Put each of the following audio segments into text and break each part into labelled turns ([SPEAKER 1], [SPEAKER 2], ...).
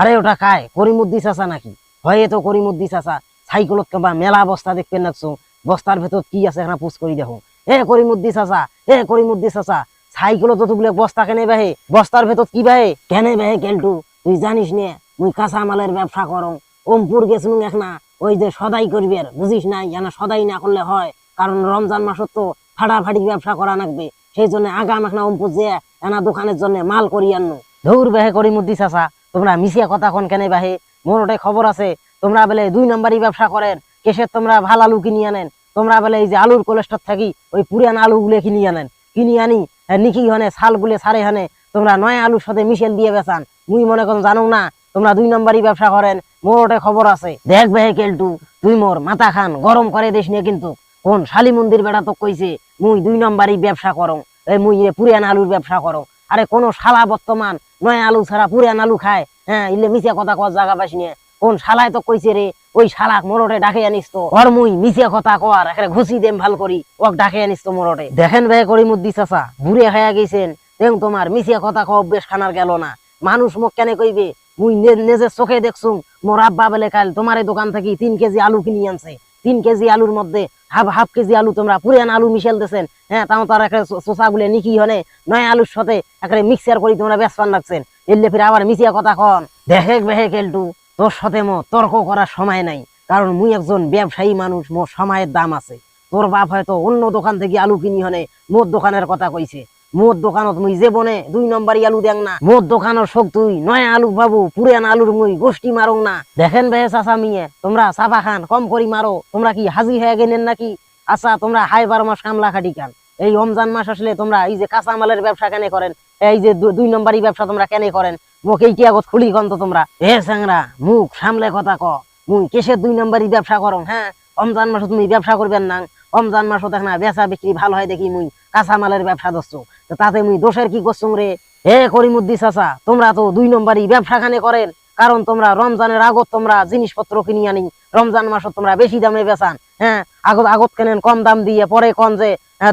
[SPEAKER 1] আরে ওটা কায়? করিমুদ্দি চাচা নাকি? হয় তো করিমুদ্দি চাচা। সাইকেলত কেবা মেলা বস্তা দেখবেন নাকছো। বস্তার ভেতর কি আছে এখানে পুষ করি দেখো। এ করিমুদ্দি চাচা, এ করিমুদ্দি চাচা, সাইকেলত তো তুবলে বস্তা কেনে বাহে? বস্তার ভেতর কি বাহে? কেনে বাহে কেলটু তুই জানিস নে? মুই কাঁচা মালের ব্যবসা করং ওমপুর গেছিলুম না। ওই যে সদাই করবি আর বুঝিস নাই? যেন সদাই না করলে হয়। কারণ রমজান মাসত তো ফাটাফাটি ব্যবসা করা লাগবে সেই জন্য আগাম এখন ওমপুর যে এনা দোকানের জন্য মাল করি আনো ধৌর বেহে করি মুদ্দি চাচা। তোমরা মিশিয়া কথা কোন কেনে বাহে? মোর ওটাই খবর আছে। তোমরা বলে দুই নম্বরই ব্যবসা করেন কেসের তোমরা ভালো আলু কিনি আনেন। তোমরা বলে এই যে আলুর কোলেস্টর থাকি ওই পুরান আলু গুলো কিনি আনেন। কিনি আনি নিকি হনে শাল গুলে সারে হনে, তোমরা নয় আলুর সাথে মিশেল দিয়ে বেচান। মুই মনে করুন জানো না, তোমরা দুই নম্বরই ব্যবসা করেন মোর ওটাই খবর আছে। দেখ বেহে কেলটু, তুই মোর মাথা খান গরম করে দিস নিয়ে কিন্তু। কোন শালি মন্দির বেড়া তো কইছে মুই দুই নম্বরই ব্যবসা করং এই মুই পুরান আলুর ব্যবসা করং আরে কোন শালা বর্তমান নয় আলু ছাড়া পুরান আলু খায়। হ্যাঁ ইলে মিশিয়া কথা কর জায়গা পাস নিয়ে কোন শালায় তো কইছে রে, ওই শালাক মোরটে ডাকে আনিস তো। ওর মুই মিশিয়া কথা কর এখানে ঘুষি দেম ভালো করি, ওক ডাকে আনিস তো মোরটে। দেখেন ভাই করি মুদ্দি চাচা, বুড়ে খাইয়া গেছেন তেম তোমার মিশিয়া কথা কব বেশ খানার গেল না। মানুষ মোক কেনে কইবে, মুই নিজের চোখে দেখছুম, মোর আব্বা বলে কাল তোমার দোকান থেকে তিন কেজি আলু কিনি আনছে। তিন কেজি আলুর মধ্যে, হাফ হাফ কেজি আলু তোমরা পুরান আলু মিশেল দেছেন হ্যাঁ তাও তার একটা চোষা গুলে নিকি হনে, নয় আলুর সাথে একটা মিক্সার করি তোমরা বেসপান রাখছেন। এলে ফিরে আবার মিশিয়া কথা কন দেখে বেহে কেলটু তোর সাথে মো তর্ক করার সময় নাই, কারণ মুই একজন ব্যবসায়ী মানুষ মোর সময়ের দাম আছে। তোর বাপ হয়তো অন্য দোকান থেকে আলু কিনি হনে, মোর দোকানের কথা কইছে। মোর দোকানত মুই যে বনে দুই নম্বরই আলু দেং না। মোর দোকানের শোক তুই, নয় আলু বাবু পুরান আলুর মুই গোষ্ঠী মারং না। দেখেন বে চাচা মিয়ে, তোমরা চাপা খান, কম করি মারো তোমরা কি হাজি হয়ে গেলেন নাকি? আচ্ছা তোমরা হাই বারো মাস কামলা খাটি খান। এই রমজান মাস আসলে তোমরা এই যে কাঁচা মালের ব্যবসা কেন করেন? এই যে দুই নম্বরই ব্যবসা তোমরা কেন করেন? মুখ এইটি আগত খুলি কন তো তোমরা? হে স্যাংরা মুখ সামলে কথা ক। মুই কেসের দুই নম্বরই ব্যবসা করং হ্যাঁ? রমজান মাসে তুমি ব্যবসা করবেন না। রমজান মাসও দেখ না বেচা বিক্রি ভালো হয় দেখি মুই কাঁচা মালের ব্যবসা তো তাতে মুই দোষের কি করছুম রে? হে করিমুদ্দি চাচা, তোমরা তো দুই নম্বরই ব্যবসা খানে করেন, কারণ তোমরা রমজানের আগত তোমরা জিনিসপত্র কিনি আনি, রমজান মাসত তোমরা বেশি দামে বেচান হ্যাঁ? আগত আগত কেনেন, কম দাম দিয়ে, পরে কন যে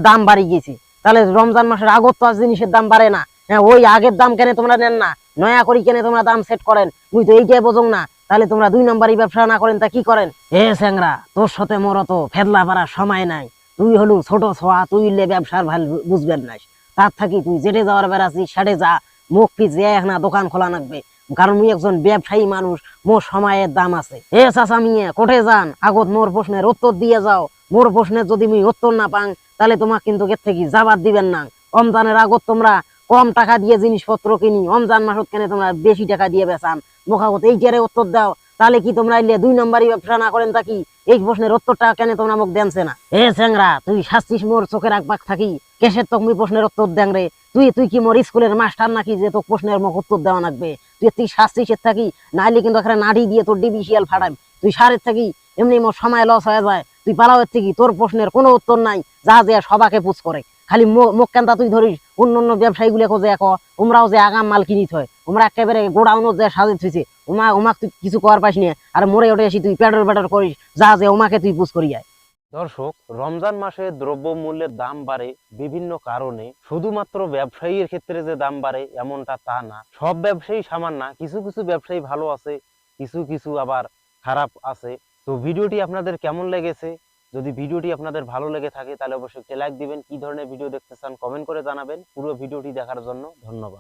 [SPEAKER 1] দাম বাড়ি গেছে তাহলে রমজান মাসের আগত তো জিনিসের দাম বাড়ে না। হ্যাঁ ওই আগের দাম কেনে তোমরা নেন না, নয়া করি কেনে তোমরা দাম সেট করেন, মুই তো এইটাই বোঝং না। তাহলে তোমরা দুই নম্বরই ব্যবসা না করেন, তা কি করেন? এ স্যাংরা, তোর সাথে মোর ফেদলা পারার সময় নাই। তুই হলু ছোট ছোয়া, তুই ইলে ব্যবসার ভালো বুঝবেন না। তার থাকি তুই যেটে যাওয়ার বেড়াচ্ছি সেটে যা, মুখ পিছ যে না দোকান খোলা লাগবে। কারণ মুই একজন ব্যবসায়ী মানুষ, মোর সময়ের দাম আছে। এ চাচা মিয়ে, কোঠে যান। আগত মোর প্রশ্নের উত্তর দিয়ে যাও। মোর প্রশ্নের যদি মুই উত্তর না পাং, তাহলে তোমাক কিন্তু এর থেকে যাবার দিবেন না। রমজানের আগত তোমরা কম টাকা দিয়ে জিনিসপত্র কিনি, রমজান মাসত কেনে তোমরা বেশি টাকা দিয়ে বেচান। মোখাগত এইটারে উত্তর দাও, তাহলে কি তোমরা এলে দুই নম্বরই ব্যবসা না করেন তা কি? এই প্রশ্নের উত্তরটা কেন তোমরা আমাকে দেনছে না? এ চ্যাংরা, তুই শাস্তিস মোর চোখের আকবাক থাকি। কেসের তোক মুই প্রশ্নের উত্তর দেন রে। তুই তুই কি মোর স্কুলের মাস্টার নাকি যে তোর প্রশ্নের মুখ উত্তর দেওয়া লাগবে? তুই তুই শাস্তিসের থাকি, নাইলে কিন্তু এখানে নাড়ি দিয়ে তোর ডিবিসিয়াল ফাটাম তুই সারের থাকি, এমনি মোর সময় লস হয়ে যায়। তুই পালাওয়ের থেকে তোর প্রশ্নের কোনো উত্তর নাই, যা যে সবাকে পুজ করে। খালি মো- মুখ কেনটা তুই ধরিস, অন্য অন্য ব্যবসায়ী গুলো যে এক উমরাও যে আগাম মাল কিনিত হয়, উমরা একেবারে গোডাউনও যে সাজে থুইছে, উমা, উমাক তুই কিছু করার পাইস নি, আর মোড়ে ওঠে আসি তুই পেটর পেটর করিস, যা যে উমাকে তুই পুষ করি যায়
[SPEAKER 2] দর্শক, রমজান মাসে দ্রব্যমূল্যের দাম বাড়ে বিভিন্ন কারণে, শুধুমাত্র ব্যবসায়ীর ক্ষেত্রে যে দাম বাড়ে এমনটা তা না, সব ব্যবসায়ী সামান না, কিছু কিছু ব্যবসায়ী ভালো আছে, কিছু কিছু আবার খারাপ আছে। তো ভিডিওটি আপনাদের কেমন লেগেছে? যদি ভিডিওটি আপনাদের ভালো লেগে থাকে, তাহলে অবশ্যই একটি লাইক দিবেন। কি ধরনের ভিডিও দেখতে চান কমেন্ট করে জানাবেন। পুরো ভিডিওটি দেখার জন্য ধন্যবাদ।